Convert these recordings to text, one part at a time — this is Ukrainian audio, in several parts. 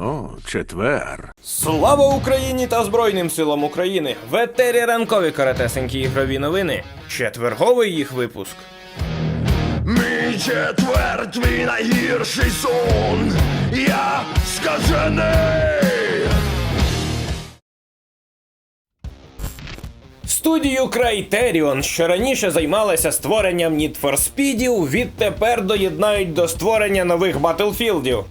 О, четвер. Слава Україні та Збройним силам України! В етері ранкові каратесенькі ігрові новини. Четверговий їх випуск. Мій четвер, твій найгірший сон. Я скажений. Студію Criterion, що раніше займалася створенням Need for Speedів, відтепер доєднають до створення нових Батлфілдів.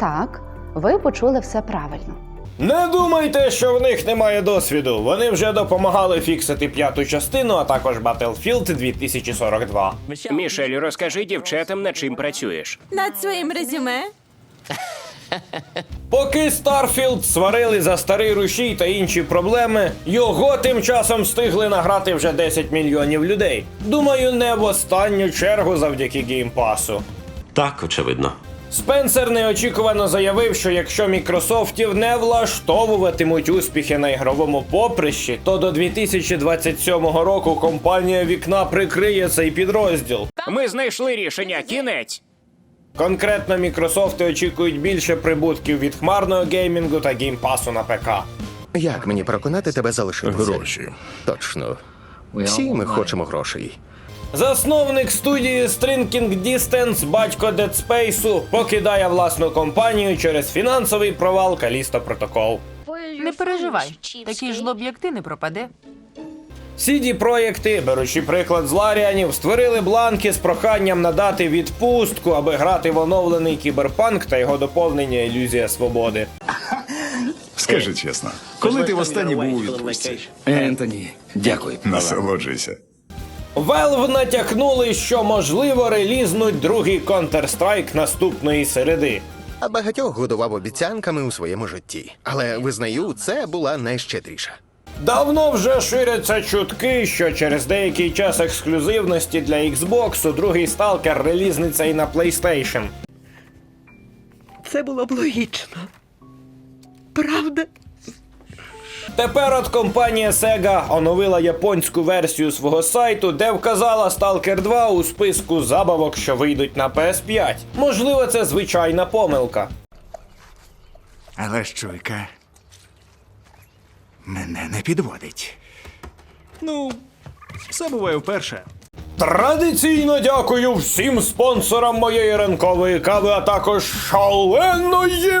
Так, ви почули все правильно. Не думайте, що в них немає досвіду. Вони вже допомагали фіксити п'яту частину, а також Battlefield 2042. Мішель, розкажи дівчатам, над чим працюєш. Над своїм резюме Поки Starfield сварили за старий рушій та інші проблеми, його тим часом встигли награти вже 10 мільйонів людей. Думаю, не в останню чергу завдяки геймпасу. Так, очевидно. Спенсер неочікувано заявив, що якщо Мікрософтів не влаштовуватимуть успіхи на ігровому поприщі, то до 2027 року компанія вікна прикриє цей підрозділ. Ми знайшли рішення. Кінець. Конкретно Мікрософти очікують більше прибутків від хмарного геймінгу та геймпасу на ПК. Як мені переконати тебе залишитися? Гроші. Точно. Всі ми хочемо грошей. Засновник студії Stringing Distance, батько Dead Space, покидає власну компанію через фінансовий провал Callisto Protocol. не переживай. Такий жлоб, як ти, не пропаде. CD проєкти, беручи приклад з Ларіанів, створили бланки з проханням надати відпустку, аби грати в оновлений кіберпанк та його доповнення Ілюзія свободи. Скажи чесно, коли ти востаннє був у відпустці? Ентоні, дякую. Насолоджуйся. Valve натякнули, що можливо релізнуть другий Counter-Strike наступної середи. А багатьох годував обіцянками у своєму житті. Але визнаю, це була найщедріша. Давно вже ширяться чутки, що через деякий час ексклюзивності для Xbox другий сталкер релізниться і на PlayStation. Це було б логічно. Правда? Тепер от компанія Sega оновила японську версію свого сайту, де вказала Stalker 2 у списку забавок, що вийдуть на PS5. Можливо, це звичайна помилка. Але ж чуйка мене не підводить. Ну, все буває вперше. Традиційно дякую всім спонсорам моєї ранкової кави, а також шаленої